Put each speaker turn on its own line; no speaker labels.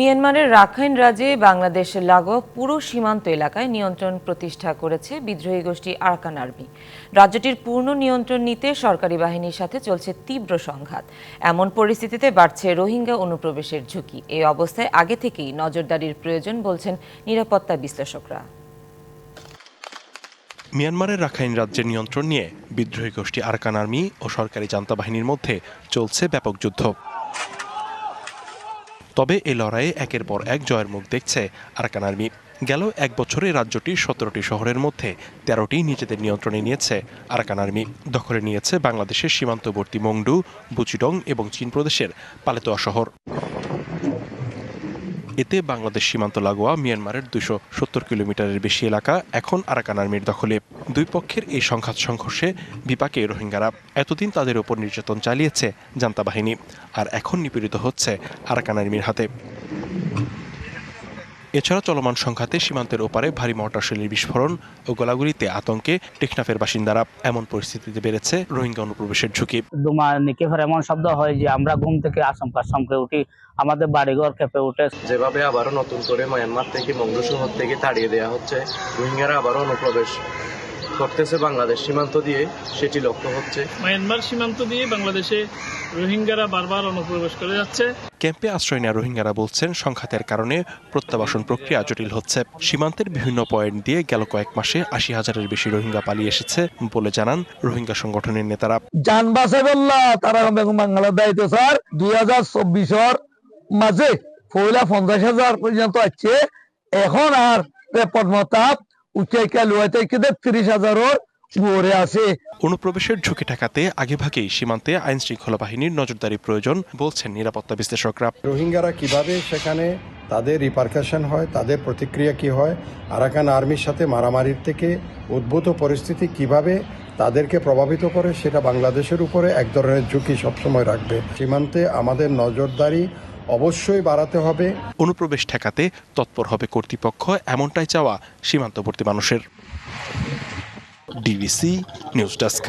মিয়ানমারের রাখাইন রাজ্যে বাংলাদেশের লাগোয়া পুরো সীমান্ত এলাকায় নিয়ন্ত্রণ প্রতিষ্ঠা করেছে বিদ্রোহী গোষ্ঠী আরাকান আর্মি। রাজ্যটির পূর্ণ নিয়ন্ত্রণ নিতে সরকারি বাহিনীর সাথে চলছে তীব্র সংঘাত। এমন পরিস্থিতিতে বাড়ছে রোহিঙ্গা অনুপ্রবেশের ঝুঁকি। এই অবস্থায় আগে থেকেই নজরদারির প্রয়োজন বলছেন নিরাপত্তা বিশ্লেষকরা।
মিয়ানমারের রাখাইন রাজ্যের নিয়ন্ত্রণ নিয়ে বিদ্রোহী গোষ্ঠী আরকান আর্মি ও সরকারি জান্তা বাহিনীর মধ্যে চলছে ব্যাপক যুদ্ধ। তবে এই লড়াইয়ে একের পর এক জয়ের মুখ দেখছে আরাকান আর্মি। গেল এক বছরে রাজ্যটির সতেরোটি শহরের মধ্যে তেরোটি নিজেদের নিয়ন্ত্রণে নিয়েছে আরাকান আর্মি। দখলে নিয়েছে বাংলাদেশের সীমান্তবর্তী মংডু, বুচিডং এবং চীন প্রদেশের পালেতোয়া শহর। এতে বাংলাদেশ সীমান্ত লাগোয়া মিয়ানমারের দুশো সত্তর কিলোমিটারের বেশি এলাকা এখন আরাকান আর্মির দখলে। দুই পক্ষের এই সংঘাত সংঘর্ষে বিপাকে রোহিঙ্গারা। এতদিন তাদের ওপর নির্যাতন চালিয়েছে জান্তা বাহিনী, আর এখন নিপীড়িত হচ্ছে আরাকান আর্মির হাতে। এছাড়া চলমান সংঘাতে সীমান্তের ওপারে ভারী মর্টারশেলের বিস্ফোরণ ও গোলাগুলিতে আতঙ্কে টেকনাফের বাসিন্দারা এমন পরিস্থিতিতে বেড়েছে রোহিঙ্গা অনুপ্রবেশের ঝুঁকি।
দুমা নিকে ফের এমন শব্দ হয় যে আমরা ঘুম থেকে আশঙ্কা চমকে উঠি আমাদের বাড়িঘর কেঁপে উঠে
যেভাবে আবারও নতুন করে মায়ানমার থেকে মঙ্গল শহর থেকে তাড়িয়ে দেওয়া হচ্ছে রোহিঙ্গারা আবারও অনুপ্রবেশ। করতেছে বাংলাদেশ সীমান্ত দিয়ে সেটি লক্ষ্য হচ্ছে।
মায়ানমার সীমান্ত দিয়ে বাংলাদেশে রোহিঙ্গারা বারবার অনুপ্রবেশ করে যাচ্ছে।
ক্যাম্পে আশ্রয় নেওয়া রোহিঙ্গারা বলছেন সংঘাতের কারণে প্রত্যাবাসন প্রক্রিয়া জটিল হচ্ছে। সীমান্তের বিভিন্ন পয়েন্ট দিয়ে গেল কয়েক মাসে আশি হাজারের বেশি রোহিঙ্গা পালিয়ে এসেছে বলে জানান রোহিঙ্গা সংগঠনের নেতারা।
যান বাসে বললা তারা বেগম বাংলার দায়িত্ব স্যার দুই হাজার চব্বিশর মাঝে পয়লা পঞ্চাশ হাজার পর্যন্ত আছে। এখন আর পদ্মতাপ উচ্চাইকা লুয়াইতে ত্রিশ হাজারের উপরে আছে।
অনুপ্রবেশের ঝুঁকি ঠেকাতে আগেভাগেই সীমান্তে আইন শৃঙ্খলা বাহিনীর নজরদারি প্রয়োজন বলছেন নিরাপত্তা বিশ্লেষকরা।
রোহিঙ্গারা কীভাবে সেখানে তাদের রিপারকাশন হয় তাদের প্রতিক্রিয়া কি হয় আরাকান আর্মির সাথে মারামারির থেকে উদ্ভূত পরিস্থিতি কীভাবে তাদেরকে প্রভাবিত করে সেটা বাংলাদেশের উপরে এক ধরনের ঝুঁকি সবসময় রাখবে। সীমান্তে আমাদের নজরদারি অবশ্যই বাড়াতে হবে।
অনুপ্রবেশ ঠেকাতে তৎপর হবে কর্তৃপক্ষ, এমনটাই চাওয়া সীমান্তবর্তী মানুষের। DBC news desk.